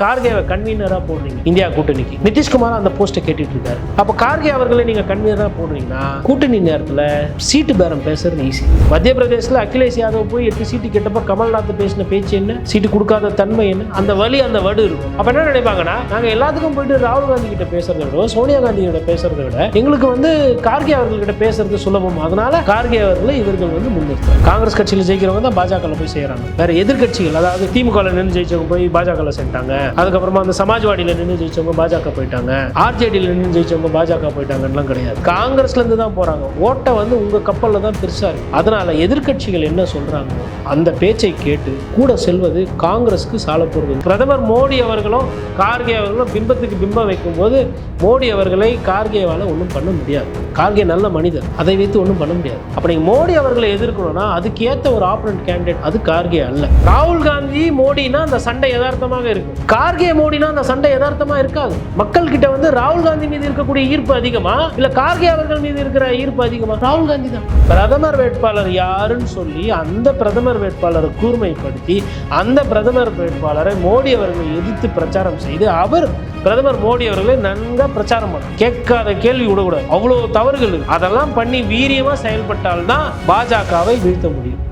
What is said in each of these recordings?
கார்கேவை கன்வீனராக போடுறீங்க. இந்தியா கூட்டணிக்கு. நிதிஷ்குமார் அந்த போஸ்ட்டை கேட்டுட்டு இருக்காரு அப்போ கார்கே அவர்களை நீங்க கன்வீனராக போடுறீங்கன்னா கூட்டணி நேரத்தில் சீட்டு பேரம் பேசுறது ஈஸி மத்திய பிரதேசத்தில் அகிலேஷ் யாதவ் போய் எட்டு சீட்டு கேட்டப்ப கமல்நாத் பேசின பேச்சு என்ன? சீட்டு கொடுக்காத தன்மை என்ன? அந்த வழி அந்த வடு இருக்கும். அப்போ என்ன நினைப்பாங்கன்னா நாங்கள் எல்லாத்துக்கும் போயிட்டு ராகுல் காந்தி கிட்ட பேசுறதை விட சோனியா காந்தி கிட்ட பேசுறதை விட எங்களுக்கு வந்து கார்கே அவர்கள்கிட்ட பேசுறது சுலபம். அதனால கார்கே அவர்களை இவர்கள் வந்து முன்னிறுத்தாங்க காங்கிரஸ் கட்சியில் ஜெயிக்கிறவங்க தான் பாஜக போய் செய்யறாங்க வேற எதிர்க்கட்சிகள் அதாவது திமுக நின்று ஜெயிச்சவங்க போய் பாஜக சென்றாங்க அதுக்கப்புறமா அந்த சமாஜ்வாடியில் நின்று ஜெயிச்சவங்க பாஜக போயிட்டாங்க. ஆர்ஜேடியில் நின்று ஜெயிச்சவங்க பாஜக போயிட்டாங்கலாம் கிடையாது. காங்கிரஸ்லேருந்து தான் போகிறாங்க ஓட்டை வந்து உங்கள் கப்பலில் தான் பெருசாக இருக்கு. அதனால் எதிர்க்கட்சிகள் என்ன சொல்கிறாங்க அந்த பேச்சை கேட்டு கூட செல்வது காங்கிரஸுக்கு சால பிரதமர் மோடி அவர்களும் கார்கே அவர்களும் பிம்பத்துக்கு பிம்பம் வைக்கும்போது மோடி அவர்களை கார்கேவால் ஒன்றும் பண்ண முடியாது. கார்கே நல்ல மனிதர். அதை வைத்து ஒன்றும் பண்ண முடியாது. அப்ப மோடி அவர்களை எதிர்க்கணும்னா அதுக்கேற்ற ஒரு ஆப்பரண்ட் கேண்டிடேட் அது கார்கே அல்ல. ராகுல் காந்தி மோடினா அந்த சண்டை யதார்த்தமாக இருக்கும். கார்கே மோடினா அந்த சண்டை யதார்த்தமா இருக்காது. மக்கள் கிட்ட வந்து ராகுல் காந்தி மீது இருக்கக்கூடிய ஈர்ப்பு அதிகமா? இல்ல கார்கே அவர்கள் மீது இருக்கிற ஈர்ப்பு அதிகமா? ராகுல் காந்தி தான். பிரதமர் வேட்பாளர் யாருன்னு சொல்லி அந்த பிரதமர் வேட்பாளரை கூர்மைப்படுத்தி அந்த பிரதமர் வேட்பாளரை மோடி அவர்களை எதிர்த்து பிரச்சாரம் செய்து அவர் பிரதமர் மோடி அவர்களை நன்கா பிரச்சாரம் பண்ணணும் கேட்காத கேள்வி விடக்கூடாது. அவ்வளோ தவறுகள். அதெல்லாம் பண்ணி வீரியமா செயல்பட்டால்தான் பாஜகவை வீழ்த்த முடியும்.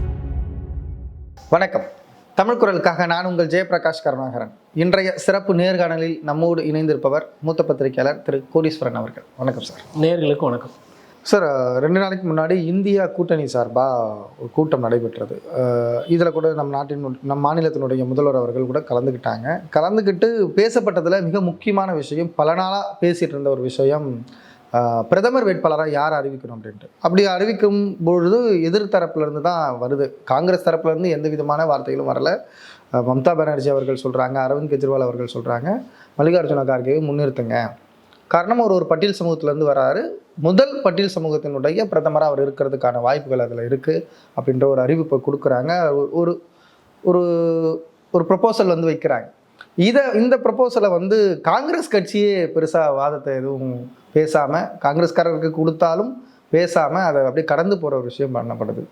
வணக்கம். தமிழ் குரலுக்காக நான் உங்கள் ஜெயபிரகாஷ் கருணாகரன். இன்றைய சிறப்பு நேர்காணலில் நம்மோடு இணைந்திருப்பவர் மூத்த பத்திரிகையாளர் திரு கோடீஸ்வரன் அவர்கள். வணக்கம் சார். நேர்களுக்கு வணக்கம். சார் ரெண்டு நாளைக்கு முன்னாடி இந்தியா கூட்டணி சார்பாக ஒரு கூட்டம் நடைபெற்றது. இதில் கூட நம் நாட்டின் நம் மாநிலத்தினுடைய முதல்வர் அவர்கள் கூட கலந்துக்கிட்டாங்க கலந்துக்கிட்டு பேசப்பட்டதில் மிக முக்கியமான விஷயம் பல நாளாக பேசிகிட்டு இருந்த ஒரு விஷயம் பிரதமர் வேட்பாளராக யார் அறிவிக்கணும் அப்படின்ட்டு. அப்படி அறிவிக்கும் பொழுது எதிர் தரப்புலேருந்து தான் வருது. காங்கிரஸ் தரப்புலேருந்து எந்த விதமான வார்த்தைகளும் வரல. மம்தா பானர்ஜி அவர்கள் சொல்கிறாங்க அரவிந்த் கெஜ்ரிவால் அவர்கள் சொல்கிறாங்க மல்லிகார்ஜுன கார்கேவை முன்னிறுத்துங்க. காரணம் அவர் ஒரு பட்டியல் சமூகத்திலேருந்து வராரு. முதல் பட்டியல் சமூகத்தினுடைய பிரதமராக அவர் இருக்கிறதுக்கான வாய்ப்புகள் அதில் இருக்குது அப்படின்ற ஒரு அறிவிப்பை கொடுக்குறாங்க. ஒரு- ஒரு ஒரு ஒரு ப்ரொப்போசல் வந்து வைக்கிறாங்க. இதை இந்த ப்ரப்போசலை வந்து காங்கிரஸ் கட்சியே பெருசாக வாதத்தை எதுவும் பேசாமல் காங்கிரஸ்காரருக்கு கொடுத்தாலும் பேசாமல் அதை அப்படியே கடந்து போகிற ஒரு விஷயம் பண்ணப்படுது.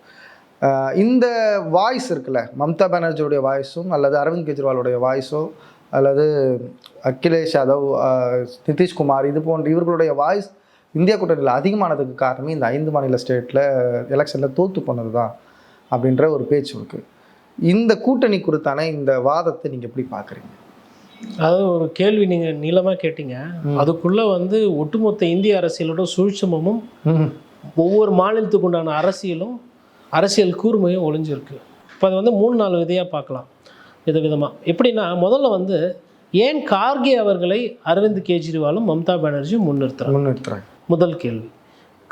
இந்த வாய்ஸ் இருக்குல்ல மம்தா பானர்ஜியுடைய வாய்ஸும் அல்லது அரவிந்த் கெஜ்ரிவாலுடைய வாய்ஸோ அல்லது அகிலேஷ் யாதவ் நிதிஷ்குமார் இது போன்ற இவர்களுடைய வாய்ஸ் இந்தியா கூட்டணியில் அதிகமானதுக்கு காரணமே இந்த ஐந்து மாநில ஸ்டேட்டில் எலெக்ஷனில் தோற்று போனது தான் அப்படின்ற ஒரு பேச்சு இருக்குது இந்த கூட்டணி குறித்தான இந்த வாதத்தை நீங்கள் எப்படி பார்க்குறீங்க? அதாவது ஒரு கேள்வி நீங்க நீளமா கேட்டீங்க. அதுக்குள்ள வந்து ஒட்டுமொத்த இந்திய அரசியலோட சூழ்ச்சமமும் ஒவ்வொரு மாநிலத்துக்கு உண்டான அரசியலும் அரசியல் கூர்மையும் ஒளிஞ்சிருக்கு. இப்போ அது வந்து மூணு நாலு விதையாக பார்க்கலாம். வித விதமாக எப்படின்னா முதல்ல வந்து ஏன் கார்கே அவர்களை அரவிந்த் கெஜ்ரிவாலும் மம்தா பானர்ஜியும் முன்னிறுத்துறாங்க? முன்னிறுத்துறாங்க. முதல் கேள்வி.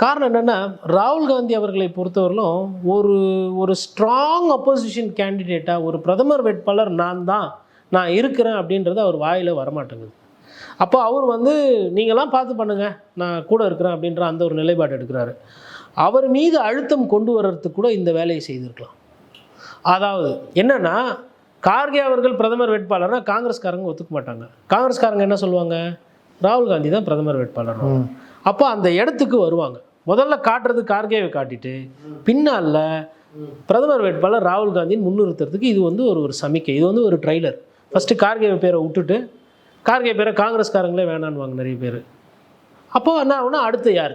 காரணம் என்னென்னா ராகுல் காந்தி அவர்களை பொறுத்தவரையிலும் ஒரு ஒரு ஸ்ட்ராங் அப்போசிஷன் கேண்டிடேட்டாக ஒரு பிரதமர் வேட்பாளர் நான் தான் நான் இருக்கிறேன் அப்படின்றது அவர் வாயில் வரமாட்டேங்குது. அப்போ அவர் வந்து நீங்களாம் பார்த்து பண்ணுங்க நான் கூட இருக்கிறேன் அப்படின்ற அந்த ஒரு நிலைப்பாடு எடுக்கிறாரு. அவர் மீது அழுத்தம் கொண்டு வர்றதுக்கு கூட இந்த வேலையை செய்திருக்கலாம். அதாவது என்னன்னா கார்கே அவர்கள் பிரதமர் வேட்பாளர்னா காங்கிரஸ்காரங்க ஒத்துக்க மாட்டாங்க. காங்கிரஸ்காரங்க என்ன சொல்லுவாங்க? ராகுல் காந்தி தான் பிரதமர் வேட்பாளர். அப்போ அந்த இடத்துக்கு வருவாங்க. முதல்ல காட்டுறது கார்கேவை காட்டிட்டு பின்னால் பிரதமர் வேட்பாளர் ராகுல் காந்தியின் முன்னிறுத்துறதுக்கு இது வந்து ஒரு ஒரு சமிக்கை. இது வந்து ஒரு ட்ரைலர் ஃபஸ்ட்டு கார்கேவை பேரை விட்டுட்டு கார்கே பேரை காங்கிரஸ்காரங்களே வேணான்னுவாங்க நிறைய பேர். அப்போது என்ன ஆகுனா அடுத்து யார்?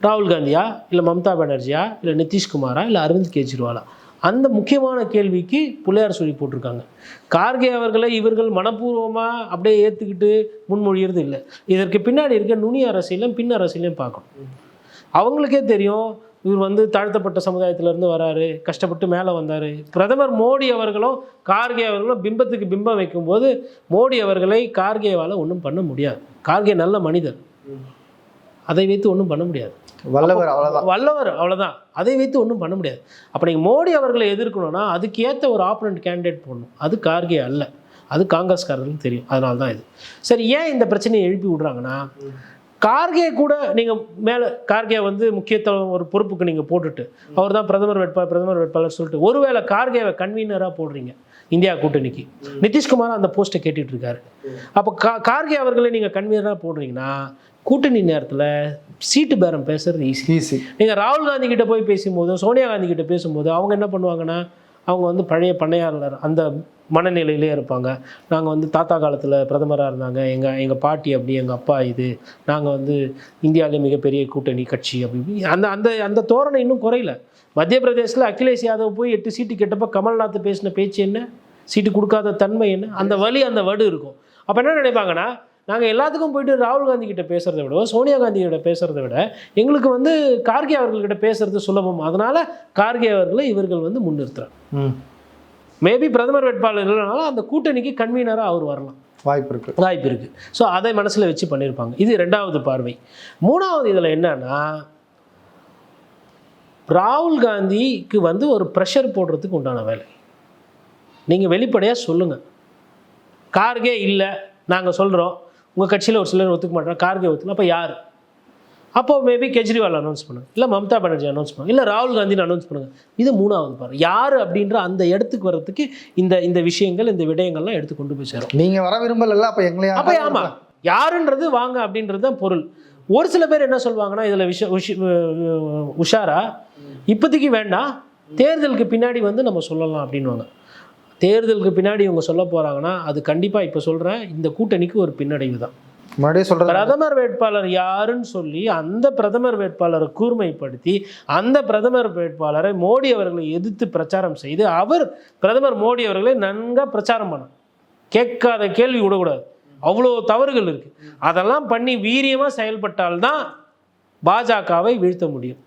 ராகுல் காந்தியா இல்லை மம்தா பானர்ஜியா இல்லை நிதிஷ்குமாரா இல்லை அரவிந்த் கெஜ்ரிவாலா? அந்த முக்கியமான கேள்விக்கு பிள்ளையார் சொல்லி போட்டிருக்காங்க. கார்கே அவர்களை இவர்கள் மனப்பூர்வமாக அப்படியே ஏற்றுக்கிட்டு முன்மொழியறது இல்லை. இதற்கு பின்னாடி இருக்க நுனி அரசியலும் பின் அரசியலையும் பார்க்கணும். அவங்களுக்கே தெரியும். இவர் வந்து தாழ்த்தப்பட்ட சமுதாயத்திலேருந்து வராரு. கஷ்டப்பட்டு மேலே வந்தார். பிரதமர் மோடி அவர்களும் கார்கே அவர்களும் பிம்பத்துக்கு பிம்பம் வைக்கும்போது மோடி அவர்களை கார்கேவால் ஒன்றும் பண்ண முடியாது. கார்கே நல்ல மனிதர். அதை வைத்து ஒன்றும் பண்ண முடியாது. வல்லவர் அவ்வளோதான் வல்லவர் அவ்வளவுதான். அதை வைத்து ஒன்றும் பண்ண முடியாது. அப்போ நீங்கள் மோடி அவர்களை எதிர்க்கணும்னா அதுக்கு ஏற்ற ஒரு ஆப்பனண்ட் கேண்டிடேட் போடணும். அது கார்கே அல்ல. அது காங்கிரஸ்காரர்களுக்கு தெரியும். அதனால தான் இது. சரி ஏன் இந்த பிரச்சனையை எழுப்பி விடுறாங்கன்னா கார்கே கூட நீங்கள் மேலே கார்கே வந்து முக்கியத்துவம் ஒரு பொறுப்புக்கு நீங்கள் போட்டுட்டு அவர் தான் பிரதமர் வேட்பாளர் பிரதமர் வேட்பாளர் சொல்லிட்டு ஒருவேளை கார்கேவை கன்வீனராக போடுறீங்க இந்தியா கூட்டணிக்கு. நிதிஷ்குமார் அந்த போஸ்ட்டை கேட்டுட்டு இருக்காரு. அப்போ கா கார்கே அவர்களை நீங்கள் கன்வீனராக போடுறீங்கன்னா கூட்டணி நேரத்தில் சீட்டு பேரம் பேசுறது ஈஸி ஈஸி நீங்கள் ராகுல் காந்தி கிட்ட போய் பேசும்போது சோனியா காந்தி கிட்ட பேசும்போது அவங்க என்ன பண்ணுவாங்கன்னா அவங்க வந்து பழைய பண்ணையாளர் அந்த மனநிலையிலே இருப்பாங்க. நாங்கள் வந்து தாத்தா காலத்தில் பிரதமராக இருந்தாங்க. எங்கள் எங்கள் பாட்டி அப்படி எங்கள் அப்பா இது. நாங்கள் வந்து இந்தியாவிலே மிகப்பெரிய கூட்டணி கட்சி அப்படி அந்த அந்த அந்த தோரணை இன்னும் குறையில. மத்திய பிரதேசில் அகிலேஷ் யாதவ் போய் எட்டு சீட்டு கேட்டப்போ கமல்நாத் பேசின பேச்சு என்ன? சீட்டு கொடுக்காத தன்மை என்ன? அந்த வலி அந்த வடு இருக்கும். அப்போ என்ன நினைப்பாங்கன்னா நாங்கள் எல்லாத்துக்கும் போயிட்டு ராகுல் காந்தி கிட்ட பேசுகிறத விட சோனியா காந்தி கிட்ட பேசுகிறத விட எங்களுக்கு வந்து கார்கே அவர்கள்கிட்ட பேசுறது சுலபம். அதனால கார்கே அவர்களை இவர்கள் வந்து முன்னிறுத்துறாங்க. ம். மேபி பிரதமர் வேட்பாளர் இல்லைனாலும் அந்த கூட்டணிக்கு கன்வீனராக அவர் வரலாம். வாய்ப்பு இருக்கு. வாய்ப்பு இருக்குது ஸோ அதை மனசில் வச்சு பண்ணியிருப்பாங்க இது ரெண்டாவது பார்வை. மூணாவது இதில் என்னன்னா ராகுல் காந்திக்கு வந்து ஒரு ப்ரெஷர் போடுறதுக்கு உண்டான வேலை. நீங்கள் வெளிப்படையாக சொல்லுங்கள் கார்கே இல்லை நாங்கள் சொல்கிறோம் உங்கள் கட்சியில் ஒரு சிலர் ஒத்துக்க மாட்டோம் கார்கே ஒத்துக்கல. அப்போ யார்? அப்போ மேபி கெஜ்ரிவால் அனௌன்ஸ் பண்ணுங்க இல்லை மம்தா பானர்ஜி அனௌன்ஸ் பண்ணுங்க இல்லை ராகுல் காந்தின்னு அனௌன்ஸ் பண்ணுங்க. இது மூணாவது பாரு யார் அப்படின்ற அந்த இடத்துக்கு வர்றதுக்கு இந்த இந்த விஷயங்கள் இந்த விடயங்கள்லாம் எடுத்து கொண்டு போய் சேரும். நீங்க வர விரும்பல அப்ப எங்களையா அப்போ ஆமா யாருன்றது வாங்க அப்படின்றது தான் பொருள். ஒரு சில பேர் என்ன சொல்லுவாங்கன்னா இதில் விஷ உஷாரா? இப்போதைக்கு வேண்டாம். தேர்தலுக்கு பின்னாடி வந்து நம்ம சொல்லலாம் அப்படின்வாங்க தேர்தலுக்கு பின்னாடி இவங்க சொல்ல போகிறாங்கன்னா அது கண்டிப்பாக இப்போ சொல்கிறேன் இந்த கூட்டணிக்கு ஒரு பின்னடைவு தான். முன்னாடியே சொல்றது பிரதமர் வேட்பாளர் யாருன்னு சொல்லி அந்த பிரதமர் வேட்பாளரை கூர்மைப்படுத்தி அந்த பிரதமர் வேட்பாளரை மோடி அவர்களை எதிர்த்து பிரச்சாரம் செய்து அவர் பிரதமர் மோடி அவர்களை நன்கா பிரச்சாரம் பண்ணணும். கேட்காத கேள்வி விடக்கூடாது. அவ்வளோ தவறுகள் இருக்கு. அதெல்லாம் பண்ணி வீரியமாக செயல்பட்டால்தான் பாஜகவை வீழ்த்த முடியும்.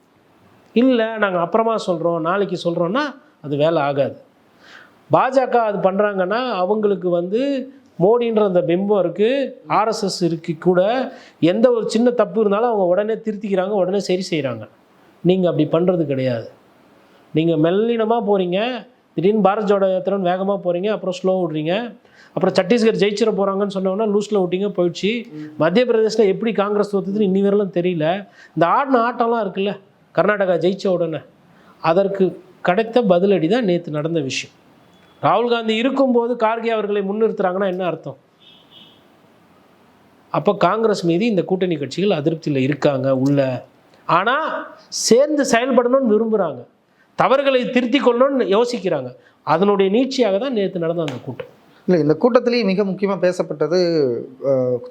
இல்லை நாங்கள் அப்புறமா சொல்கிறோம் நாளைக்கு சொல்கிறோன்னா அது வேலை ஆகாது. பாஜக அது பண்ணுறாங்கன்னா அவங்களுக்கு வந்து மோடின்ற அந்த பிம்பம் இருக்குது ஆர்எஸ்எஸ் இருக்கு கூட எந்த ஒரு சின்ன தப்பு இருந்தாலும் அவங்க உடனே திருத்திக்கிறாங்க உடனே சரி செய்கிறாங்க நீங்கள் அப்படி பண்ணுறது கிடையாது. நீங்கள் மெல்லினமாக போகிறீங்க திடீர்னு பாரத் ஜோடோ யாத்திரன்னு வேகமாக போகிறீங்க அப்புறம் ஸ்லோ விட்றீங்க அப்புறம் சத்தீஸ்கர் ஜெயிச்சிட போகிறாங்கன்னு சொன்னோன்னா லூஸில் விட்டிங்க போயிடுச்சு. மத்திய பிரதேசில் எப்படி காங்கிரஸ் தோத்துதுன்னு இன்னி வரலாம் தெரியல. இந்த ஆடின ஆட்டம்லாம் இருக்குல்ல கர்நாடகா ஜெயித்த உடனே. அதற்கு கிடைத்த பதிலடி தான் நேற்று நடந்த விஷயம். ராகுல் காந்தி இருக்கும்போது கார்கே அவர்களை முன்னிறுத்துறாங்கன்னா என்ன அர்த்தம்? அப்போ காங்கிரஸ் மீது இந்த கூட்டணி கட்சிகள் அதிருப்தியில் இருக்காங்க உள்ள. ஆனால் சேர்ந்து செயல்படணும்னு விரும்புகிறாங்க தவறுகளை திருத்திக் கொள்ளணும்னு யோசிக்கிறாங்க. அதனுடைய நீட்சியாக தான் நேற்று நடந்த அந்த கூட்டம். இல்லை இந்த கூட்டத்திலேயே மிக முக்கியமாக பேசப்பட்டது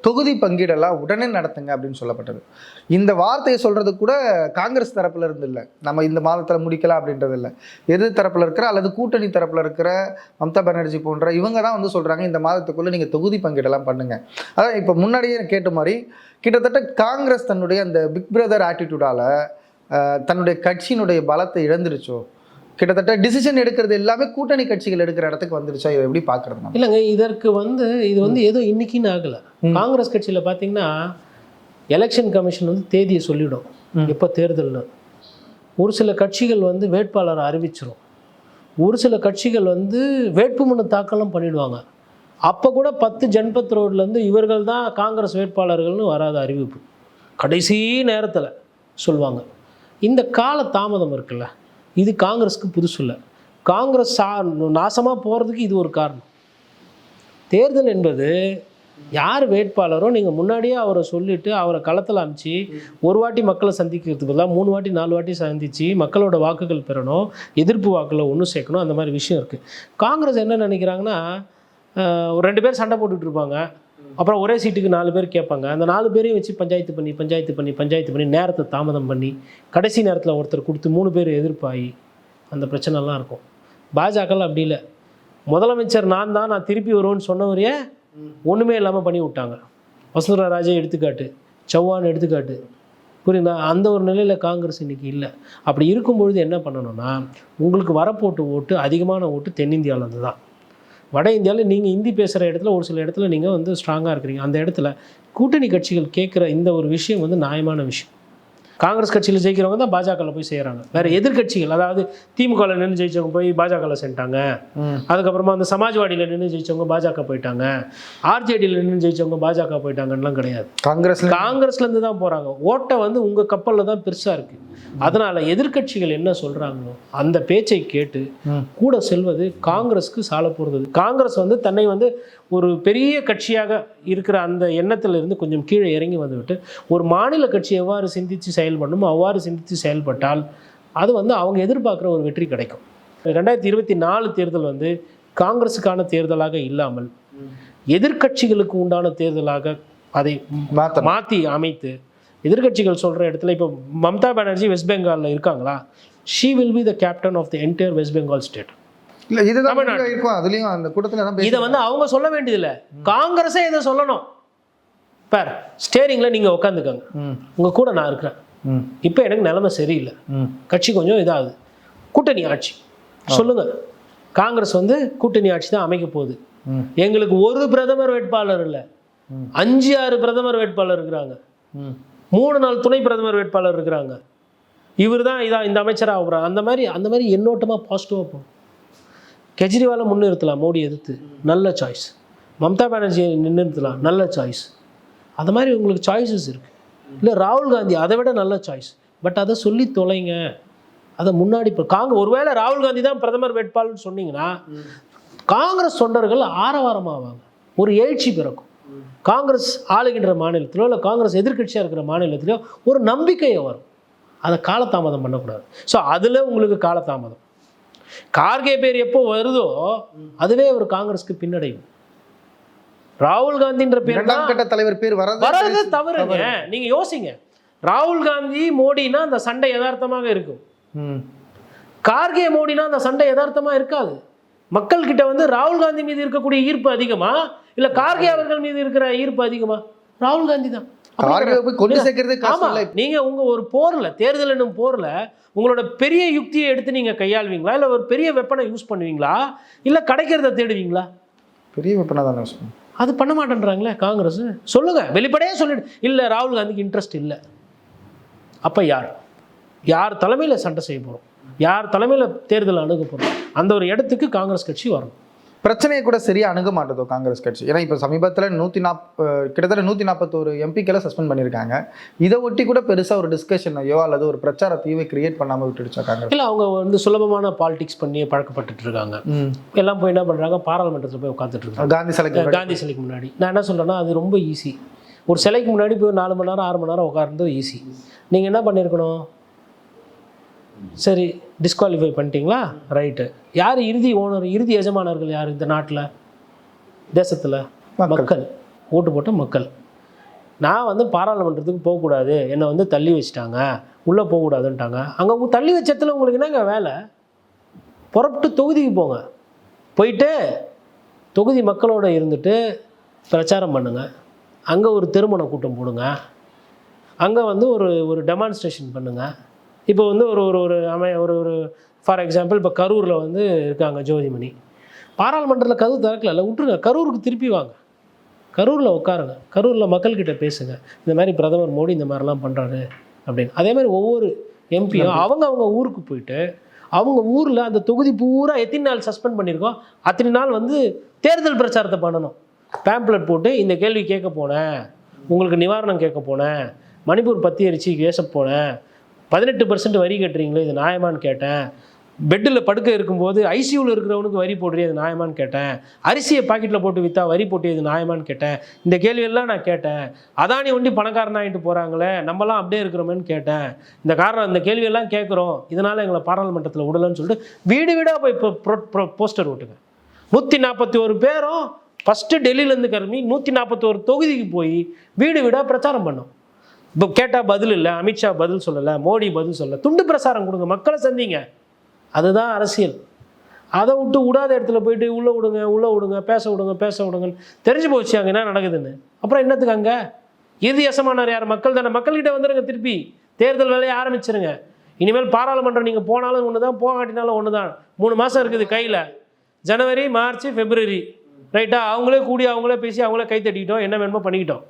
தொகுதி பங்கீடெல்லாம் உடனே நடத்துங்க அப்படின்னு சொல்லப்பட்டது. இந்த வார்த்தையை சொல்கிறது கூட காங்கிரஸ் தரப்பில் இருந்து இல்லை. நம்ம இந்த மாதத்தில் முடிக்கலாம் அப்படின்றது இல்லை. எதிர் தரப்பில் இருக்கிற அல்லது கூட்டணி தரப்பில் இருக்கிற மம்தா பானர்ஜி போன்ற இவங்க தான் வந்து சொல்கிறாங்க இந்த மாதத்துக்குள்ளே நீங்கள் தொகுதி பங்கீடெல்லாம் பண்ணுங்கள் அதான் இப்போ முன்னாடியே கேட்ட மாதிரி கிட்டத்தட்ட காங்கிரஸ் தன்னுடைய அந்த பிக் பிரதர் ஆட்டிடியூடால தன்னுடைய கட்சியினுடைய பலத்தை இழந்துருச்சோ? கிட்டத்தட்ட டிசிஷன் எடுக்கிறது எல்லாமே கூட்டணி கட்சிகள் எடுக்கிற இடத்துக்கு வந்துருச்சா இதை எப்படி பார்க்கறது இல்லைங்க இதற்கு வந்து இது வந்து ஏதோ இன்னைக்குன்னு ஆகலை. காங்கிரஸ் கட்சியில் பார்த்தீங்கன்னா எலெக்ஷன் கமிஷன் வந்து தேதியை சொல்லிடும். ம். எப்போ தேர்தல்னு. ஒரு சில கட்சிகள் வந்து வேட்பாளரை அறிவிச்சிரும். ஒரு சில கட்சிகள் வந்து வேட்புமனு தாக்கலும் பண்ணிடுவாங்க. அப்போ கூட பத்து ஜன்பத் ரோட்லேருந்து இவர்கள் தான் காங்கிரஸ் வேட்பாளர்கள்னு வராத அறிவிப்பு. கடைசி நேரத்தில் சொல்லுவாங்க. இந்த கால தாமதம் இருக்குல்ல? இது காங்கிரஸ்க்கு புதுசு இல்லை காங்கிரஸ் சா நாசமாக போகிறதுக்கு இது ஒரு காரணம். தேர்தல் என்பது யார் வேட்பாளரோ நீங்கள் முன்னாடியே அவரை சொல்லிவிட்டு அவரை களத்தில் அமிச்சு ஒரு வாட்டி மக்களை சந்திக்கிறதுக்கு பதிலாக மூணு வாட்டி நாலு வாட்டி சந்தித்து மக்களோட வாக்குகள் பெறணும் எதிர்ப்பு வாக்கில் ஒன்று சேர்க்கணும் அந்த மாதிரி விஷயம் இருக்குது காங்கிரஸ் என்ன நினைக்கிறாங்கன்னா ஒரு ரெண்டு பேர் சண்டை போட்டுட்ருப்பாங்க அப்புறம் ஒரே சீட்டுக்கு நாலு பேர் கேட்பாங்க. அந்த நாலு பேரையும் வச்சு பஞ்சாயத்து பண்ணி பஞ்சாயத்து பண்ணி பஞ்சாயத்து பண்ணி நேரத்தை தாமதம் பண்ணி கடைசி நேரத்தில் ஒருத்தர் கொடுத்து மூணு பேர் எதிர்ப்பாகி அந்த பிரச்சனைலாம் இருக்கும். பாஜகலாம் அப்படி இல்லை. முதலமைச்சர் நான் தான் நான் திருப்பி வருவேன்னு சொன்னவரையே ஒன்றுமே இல்லாமல் பண்ணி விட்டாங்க. வசுந்தரா ராஜே எடுத்துக்காட்டு சௌவான் எடுத்துக்காட்டு. புரியுதா? அந்த ஒரு நிலையில் காங்கிரஸ் இன்னைக்கு இல்லை. அப்படி இருக்கும்பொழுது என்ன பண்ணணும்னா உங்களுக்கு வரப்போட்டு ஓட்டு அதிகமான ஓட்டு தென்னிந்தியாவிலேருந்து தான் வட இந்தியாவில் நீங்கள் ஹிந்தி பேசுகிற இடத்துல ஒரு சில இடத்துல நீங்கள் வந்து ஸ்ட்ராங்காக இருக்கிறீங்க. அந்த இடத்துல கூட்டணி கட்சிகள் கேட்குற இந்த ஒரு விஷயம் வந்து நியாயமான விஷயம். காங்கிரஸ் கட்சியில் ஜெயிக்கிறவங்க தான் பாஜகவில் போய் செய்கிறாங்க வேறு எதிர்க்கட்சிகள் அதாவது திமுகவில் நின்று ஜெயிச்சவங்க போய் பாஜகவில் சென்ட்டாங்க. ம். அதுக்கப்புறமா அந்த சமாஜ்வாடியில் நின்று ஜெயிச்சவங்க பாஜக போயிட்டாங்க. ஆர்ஜேடியில் நின்று ஜெயிச்சவங்க பாஜக போயிட்டாங்கன்னுலாம் கிடையாது. காங்கிரஸ்ல காங்கிரஸ்லேருந்து தான் போகிறாங்க ஓட்டை வந்து உங்கள் கப்பலில் தான் பெருசாக இருக்குது அதனால் எதிர்க்கட்சிகள் என்ன சொல்கிறாங்களோ அந்த பேச்சை கேட்டு. கூட செல்வது காங்கிரஸ்க்கு சால போகிறது காங்கிரஸ் வந்து தன்னை வந்து ஒரு பெரிய கட்சியாக இருக்கிற அந்த எண்ணத்துல இருந்து கொஞ்சம் கீழே இறங்கி வந்துவிட்டு ஒரு மாநில கட்சி எவ்வாறு சிந்தித்து செயல்படணுமோ அவ்வாறு சிந்தித்து செயல்பட்டால் அது வந்து அவங்க எதிர்பார்க்குற ஒரு வெற்றி கிடைக்கும். ரெண்டாயிரத்தி இருபத்தி நாலு தேர்தல் வந்து காங்கிரஸுக்கான தேர்தலாக இல்லாமல் எதிர்க்கட்சிகளுக்கு உண்டான தேர்தலாக அதை மாற்றி அமைத்து எதிர்க்கட்சிகள் சொல்கிற இடத்துல இப்போ மம்தா பானர்ஜி வெஸ்ட் பெங்காலில் இருக்காங்களா? She will be the captain of the entire West Bengal state இல்ல இதுதான் இருக்கும் அதுலயும் அந்த கூட்டத்துல தான் இதை வந்து அவங்க சொல்ல வேண்டியதில்லை. காங்கிரஸே இதை சொல்லணும். பார் ஸ்டேரிங்கில் நீங்கள் உட்காந்துக்கோங்க உங்கள் கூட நான் இருக்கிறேன். இப்போ எனக்கு நிலைமை சரியில்லை. கட்சி கொஞ்சம் இதாகுது. கூட்டணி ஆட்சி. சொல்லுங்க. காங்கிரஸ் வந்து கூட்டணி ஆட்சி தான் அமைக்க போகுது. எங்களுக்கு ஒரு பிரதமர் வேட்பாளர் இல்லை. அஞ்சு ஆறு பிரதமர் வேட்பாளர் இருக்கிறாங்க. மூணு நாள் துணை பிரதமர் வேட்பாளர் இருக்கிறாங்க. இவர் தான் இதான் இந்த அமைச்சராக போகிறார் அந்த மாதிரி அந்த மாதிரி எண்ணோட்டமாக பாசிட்டிவாக போகும் கெஜ்ரிவாலை முன்னிறுத்தலாம் மோடி எதிர்த்து. நல்ல சாய்ஸ் மம்தா பானர்ஜியை நின்றுத்தலாம். நல்ல சாய்ஸ் அது மாதிரி உங்களுக்கு சாய்ஸஸ் இருக்குது இல்லை ராகுல் காந்தி அதை விட நல்ல சாய்ஸ் பட் அதை சொல்லி தொலைங்க. அதை முன்னாடி இப்போ காங்க ஒருவேளை ராகுல் காந்தி தான் பிரதமர் வேட்பாளர்னு சொன்னீங்கன்னா காங்கிரஸ் தொண்டர்கள் ஆரவாரமாவாங்க ஒரு எழுச்சி பிறக்கும். காங்கிரஸ் ஆளுகின்ற மாநிலத்திலோ இல்லை காங்கிரஸ் எதிர்க்கட்சியாக இருக்கிற மாநிலத்திலோ ஒரு நம்பிக்கையை வரும். அதை காலதாமதம் பண்ணக்கூடாது. ஸோ அதில் உங்களுக்கு காலதாமதம். கார்கே பேர் எப்போ வருதோ அதுவே ஒரு காங்கிரஸ்க்கு பின்னடைவு. ராகுல் காந்தின்ற பேர் இரண்டாம் கட்ட தலைவர் பேர் வரது தவறுங்க. நீங்க யோசிங்க. ராகுல் காந்தி மோடினா அந்த சண்டை யதார்த்தமாக இருக்கும். கார்கே மோடினா அந்த சண்டை யதார்த்தமா இருக்காது. மக்கள் கிட்ட வந்து ராகுல் காந்தி மீது இருக்கக்கூடிய ஈர்ப்பு அதிகமா? இல்ல கார்கே அவர்கள் மீது இருக்கிற ஈர்ப்பு அதிகமா? ராகுல் காந்தி தான். கொண்டு சேர்க்கறதே ஆமா. நீங்க உங்க ஒரு போர்ல தேர்தல் என்னும் போர்ல உங்களோட பெரிய யுக்தியை எடுத்து நீங்க கையாளுவீங்களா? இல்ல ஒரு பெரிய வெப்பனை யூஸ் பண்ணுவீங்களா? இல்ல கிடைக்கிறத தேடுவீங்களா? பெரிய வெப்பனா தானே யூஸ் அது பண்ண மாட்டேன்றாங்களே காங்கிரஸ்? சொல்லுங்க. வெளிப்படையாக சொல்லிடு. இல்லை ராகுல் காந்திக்கு இன்ட்ரெஸ்ட் இல்லை. அப்போ யார்? யார் தலைமையில் சண்டை செய்ய போகிறோம் யார் தலைமையில் தேர்தல் அணுக போகிறோம் அந்த ஒரு இடத்துக்கு காங்கிரஸ் கட்சி வரணும் பிரச்சனையை கூட சரியா அணுக மாட்டதோ காங்கிரஸ் கட்சி? ஏன்னா இப்போ சமீபத்தில் நூற்றி நாப் கிட்டத்தட்ட நூற்றி நாற்பத்தோரு எம்பிக்களை சஸ்பெண்ட் பண்ணியிருக்காங்க இதை ஒட்டி கூட பெருசாக ஒரு டிஸ்கஷனையோ அல்லது ஒரு பிரச்சாரத்தையோ கிரியேட் பண்ணாமல் விட்டுடுச்சா காங்கிரஸ்? இல்லை அவங்க வந்து சுலபமான பாலிடிக்ஸ் பண்ணி பழக்கப்பட்டுட்டு இருக்காங்க எல்லாம் போய் என்ன பண்ணுறாங்க பாராளுமன்றத்தில் போய் உட்காந்துட்டு இருக்காங்க. காந்தி சிலைக்கு. காந்தி சிலைக்கு முன்னாடி. நான் என்ன சொல்கிறேன்னா அது ரொம்ப ஈஸி ஒரு சிலைக்கு முன்னாடி போய் நாலு மணி நேரம் ஆறு மணி நேரம் உட்கார்றது ஈஸி நீங்கள் என்ன பண்ணியிருக்கணும் சரி டிஸ்குவாலிஃபை பண்ணிட்டீங்களா? ரைட்டு யார் இறுதி ஓனர் இறுதி எஜமானர்கள் யார் இந்த நாட்டில்? தேசத்தில்? மக்கள். ஓட்டு போட்ட மக்கள். நான் வந்து பாராளுமன்றத்துக்கு போகக்கூடாது. என்னை வந்து தள்ளி வச்சுட்டாங்க. உள்ளே போகக்கூடாதுன்ட்டாங்க. அங்கே தள்ளி வச்சத்துல உங்களுக்கு என்னங்க வேலை? புறப்பட்டு தொகுதிக்கு போங்க. போயிட்டு தொகுதி மக்களோட இருந்துட்டு பிரச்சாரம் பண்ணுங்க. அங்கே ஒரு திருமண கூட்டம் போடுங்க. அங்கே வந்து ஒரு ஒரு டெமான்ஸ்ட்ரேஷன் பண்ணுங்க. இப்போ வந்து ஒரு ஒரு ஒரு அமை ஒரு ஒரு ஃபார் எக்ஸாம்பிள் இப்போ கரூரில் வந்து இருக்காங்க ஜோதிமணி. பாராளுமன்றத்தில் கதவு திறக்கல விட்டுருங்க கரூருக்கு திருப்பி வாங்க. கரூரில் உட்காருங்க கரூரில் மக்கள்கிட்ட பேசுங்க. இந்த மாதிரி பிரதமர் மோடி இந்த மாதிரிலாம் பண்ணுறாரு அப்படின்னு. அதே மாதிரி ஒவ்வொரு எம்பியும் அவங்க அவங்க ஊருக்கு போயிட்டு அவங்க ஊரில் அந்த தொகுதி பூரா எத்தனை நாள் சஸ்பெண்ட் பண்ணியிருக்கோம் அத்தனை நாள் வந்து தேர்தல் பிரச்சாரத்தை பண்ணணும். பேம்ப்ளெட் போட்டு இந்த கேள்வி கேட்க போனேன் உங்களுக்கு நிவாரணம் கேட்க போனேன் மணிப்பூர் பத்தி எரிச்சு பேச போனேன் பதினெட்டு பர்சன்ட் வரி கட்டுறீங்களே இது நியாயமான்னு கேட்டேன். பெட்டில் படுக்க இருக்கும்போது ஐசியூவில் இருக்கிறவனுக்கு வரி போடுறிய இது நியாயமான்னு கேட்டேன். அரிசியை பாக்கெட்டில் போட்டு விற்றா வரி போட்டியது நியாயமான்னு கேட்டேன். இந்த கேள்வியெல்லாம் நான் கேட்டேன். அதானி ஒண்டி பணக்காரனாகிட்டு போகிறாங்களே நம்மலாம் அப்படியே இருக்கிறோமேன்னு கேட்டேன். இந்த காரணம் இந்த கேள்வியெல்லாம் கேட்குறோம். இதனால் எங்களை பாராளுமன்றத்தில் விடலன்னு சொல்லிட்டு வீடு வீடாக போய் இப்போ போஸ்டர் ஓட்டுங்க. நூற்றி நாற்பத்தி ஒரு பேரும் ஃபஸ்ட்டு டெல்லியிலேருந்து கிளம்பி நூற்றி நாற்பத்தோரு தொகுதிக்கு போய் வீடு வீடாக பிரச்சாரம் பண்ணோம். இப்போ கேட்டால் பதில் இல்லை அமித்ஷா பதில் சொல்லலை மோடி பதில் சொல்லலை. துண்டு பிரசாரம் கொடுங்க மக்களை சந்திங்க. அதுதான் அரசியல். அதை விட்டு விடாத இடத்துல போயிட்டு உள்ளே விடுங்க உள்ளே விடுங்க பேச விடுங்க பேச விடுங்கன்னு தெரிஞ்சு போச்சு அங்கே என்ன நடக்குதுன்னு. அப்புறம் என்னத்துக்கு அங்கே? எது எசமானார் யார்? மக்கள் தானே. மக்கள்கிட்ட வந்துடுங்க திருப்பி. தேர்தல் வேலையை ஆரம்பிச்சிருங்க. இனிமேல் பாராளுமன்றம் நீங்கள் போனாலும் ஒன்று தான் போகாட்டினாலும் ஒன்று தான் மூணு மாதம் இருக்குது கையில். ஜனவரி மார்ச் பிப்ரவரி. ரைட்டா அவங்களே கூடி அவங்களே பேசி அவங்களே கை தட்டிக்கிட்டோம் என்ன வேணுமோ பண்ணிக்கிட்டோம்.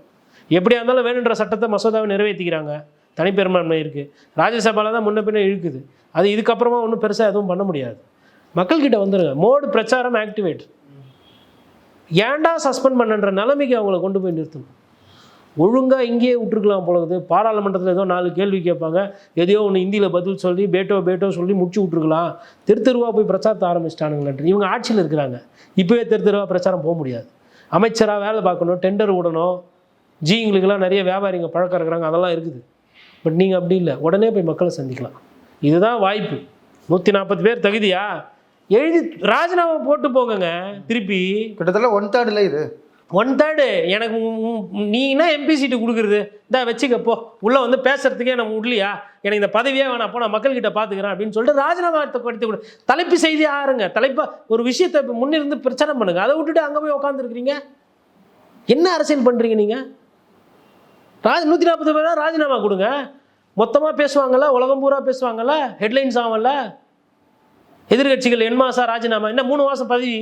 எப்படியா இருந்தாலும் வேணுன்ற சட்டத்தை மசோதாவை நிறைவேற்றிக்கிறாங்க தனிப்பெரும்பான்மை இருக்குது ராஜ்யசபாவில் தான் முன்ன பின்ன இழுக்குது. அது இதுக்கப்புறமா ஒன்றும் பெருசாக எதுவும் பண்ண முடியாது. மக்கள்கிட்ட வந்துடுங்க மோடு பிரச்சாரம் ஆக்டிவேட் ஏன்டா சஸ்பெண்ட் பண்ணுன்ற நிலைமைக்கு அவங்கள கொண்டு போய் நிறுத்தணும். ஒழுங்காக இங்கேயே விட்டுருக்கலாம் போலது பாராளுமன்றத்தில் ஏதோ நாலு கேள்வி கேட்பாங்க. எதையோ ஒன்று ஹிந்தியில் பதில் சொல்லி பேட்டோ பேட்டோ சொல்லி முடிச்சு விட்ருக்கலாம் தெரு தெருவாக போய் பிரச்சாரத்தை ஆரம்பிச்சிட்டானுங்களேன் இவங்க ஆட்சியில் இருக்கிறாங்க. இப்போவே தெரு பிரச்சாரம் போக முடியாது. அமைச்சராக வேலை பார்க்கணும் டெண்டர் விடணும் ஜிங்களுக்கெல்லாம் நிறைய வியாபாரிங்க பழக்கம் இருக்கிறாங்க அதெல்லாம் இருக்குது. பட் நீங்கள் அப்படி இல்லை. உடனே போய் மக்களை சந்திக்கலாம். இதுதான் வாய்ப்பு. நூற்றி நாற்பது பேர் தகுதியா? எழுதி ராஜினாமா போட்டு போங்கங்க. திருப்பி. கிட்டத்தட்ட ஒன் தேர்டில் இது. ஒன் தேர்டு எனக்கு உ- உ- நீ என்ன எம்பி சீட்டு கொடுக்குறது? இந்தா வச்சுக்க போ. உள்ளே வந்து பேசுறதுக்கே நம்ம விடலையா? எனக்கு இந்த பதவியே வேணாம் போ நான் மக்கள்கிட்ட பார்த்துக்கிறேன் அப்படின்னு சொல்லிட்டு ராஜினாமா படுத்தி கொடு. தலைப்பு செய்தி ஆறுங்க. தலைப்பா ஒரு விஷயத்தை முன்னிருந்து பிரச்சனை பண்ணுங்க. அதை விட்டுட்டு அங்கே போய் உட்காந்துருக்கிறீங்க என்ன அரசியல் பண்ணுறீங்க நீங்கள் ராஜ் நூற்றி நாற்பது பேர் ராஜினாமா கொடுங்க. மொத்தமாக பேசுவாங்கள்ல உலகம் பூரா பேசுவாங்கல்ல ஹெட்லைன்ஸ் ஆகும்ல. எதிர்கட்சிகள் என் மாதம் ராஜினாமா என்ன மூணு மாதம் பதவி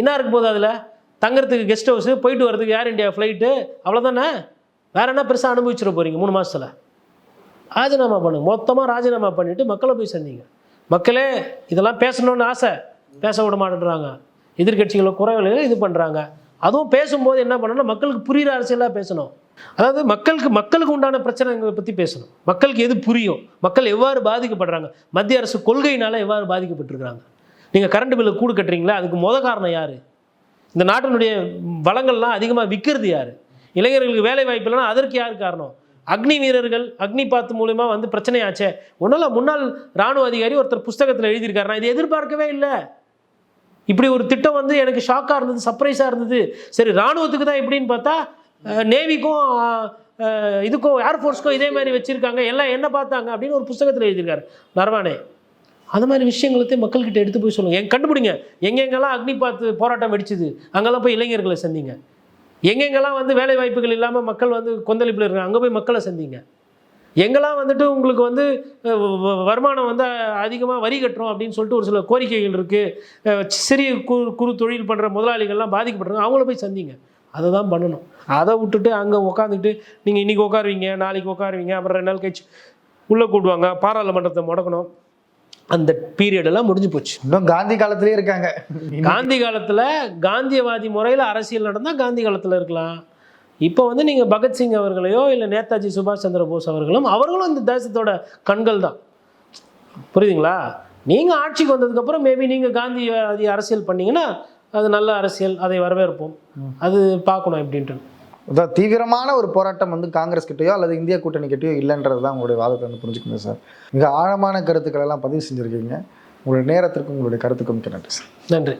என்ன இருக்க போகுது அதில்? தங்குறதுக்கு கெஸ்ட் ஹவுஸு போயிட்டு வரதுக்கு ஏர் இண்டியா ஃப்ளைட்டு அவ்வளோதானே வேறு என்ன பெருசாக அனுபவிச்சிட போகிறீங்க மூணு மாதத்தில் ராஜினாமா பண்ணுங்க. மொத்தமாக ராஜினாமா பண்ணிவிட்டு மக்களை போய் சந்திங்க. மக்களே இதெல்லாம் பேசணும்னு ஆசை. பேச விட மாட்டேன்றாங்க. எதிர்கட்சிகளை குறைவில் இது பண்ணுறாங்க அதுவும் பேசும்போது என்ன பண்ணணும்னா மக்களுக்கு புரிகிற அரசியலாக பேசணும். அதாவது மக்களுக்கு மக்களுக்கு உண்டான பிரச்சனைகளை பற்றி பேசணும். மக்களுக்கு எது புரியும்? மக்கள் எவ்வாறு பாதிக்கப்படுறாங்க? மத்திய அரசு கொள்கையினால் எவ்வாறு பாதிக்கப்பட்டிருக்கிறாங்க? நீங்கள் கரண்ட் பில்லு கூடு கட்டுறீங்களா? அதுக்கு முத காரணம் யார்? இந்த நாட்டினுடைய வளங்கள்லாம் அதிகமாக விற்கிறது யார்? இளைஞர்களுக்கு வேலை வாய்ப்பு இல்லைன்னா அதற்கு யார் காரணம்? அக்னி வீரர்கள் அக்னி பாத்து மூலயமா வந்து பிரச்சனையாச்சே. ஒன்றும் இல்லை முன்னாள் ராணுவ அதிகாரி ஒருத்தர் புஸ்தகத்தில் எழுதியிருக்காரு. நான் இதை எதிர்பார்க்கவே இல்லை. இப்படி ஒரு திட்டம் வந்து எனக்கு ஷாக்காக இருந்தது சர்ப்ரைஸாக இருந்தது. சரி ராணுவத்துக்கு தான் எப்படின்னு பார்த்தா நேவிக்கும் இதுக்கும் ஏர்ஃபோர்ஸ்க்கும் இதே மாதிரி வச்சுருக்காங்க. எல்லாம் என்ன பார்த்தாங்க அப்படின்னு ஒரு புஸ்தகத்தில் எழுதியிருக்காரு. நரவானே அந்த மாதிரி விஷயங்களத்தையும் மக்கள்கிட்ட எடுத்து போய் சொல்லுங்கள் எங்க கண்டுபிடிங்க. எங்கெங்கெல்லாம் அக்னி பார்த்து போராட்டம் வெடிச்சுது? அங்கெல்லாம் போய் இளைஞர்களை சந்திங்க. எங்கெங்கெல்லாம் வந்து வேலை வாய்ப்புகள் இல்லாமல் மக்கள் வந்து கொந்தளிப்பில் இருக்காங்க அங்கே போய் மக்களை சந்திங்க. எங்கெல்லாம் வந்துட்டு உங்களுக்கு வந்து வ- வருமானம் வந்து அதிகமாக வரி கட்டுறோம் அப்படின்னு சொல்லிட்டு ஒரு சில கோரிக்கைகள் இருக்குது சிறிய குறு குறு தொழில் பண்ணுற முதலாளிகள்லாம் பாதிக்கப்படுறாங்க. அவங்கள போய் சந்திங்க. அதை தான் பண்ணணும். அதை விட்டுட்டு அங்கே உட்காந்துட்டு நீங்கள் இன்றைக்கி உட்காருவீங்க நாளைக்கு உட்காருவீங்க அப்புறம் ரெண்டு நாள் கழிச்சு உள்ளே கூடுவாங்க பாராளுமன்றத்தை முடக்கணும். அந்த பீரியட் எல்லாம் முடிஞ்சு போச்சு. இன்னும் காந்தி காலத்திலே இருக்காங்க. காந்தி காலத்தில் காந்தியவாதி முறையில் அரசியல் நடந்தால் காந்தி காலத்தில் இருக்கலாம். இப்போ வந்து நீங்கள் பகத்சிங் அவர்களையோ இல்லை நேதாஜி சுபாஷ் சந்திர போஸ் அவர்களும் அவர்களும் இந்த தேசத்தோட கண்கள் தான். புரியுதுங்களா? நீங்கள் ஆட்சிக்கு வந்ததுக்கப்புறம் மேபி நீங்கள் காந்தியவாதி அரசியல் பண்ணீங்கன்னா அது நல்ல அரசியல் அதை வரவேற்போம். அது பார்க்கணும் எப்படின்ட்டு. அதான் தீவிரமான ஒரு போராட்டம் வந்து காங்கிரஸ் கிட்டயோ அல்லது இந்திய கூட்டணி கிட்டயோ இல்லைன்றது தான் உங்களுடைய வாதத்தை வந்து புரிஞ்சுக்கணும் சார். மிக ஆழமான கருத்துக்களை எல்லாம் பதிவு செஞ்சுருக்கீங்க. உங்களுடைய நேரத்திற்கும் உங்களுடைய கருத்துக்கும் மிக்க நன்றி சார். நன்றி.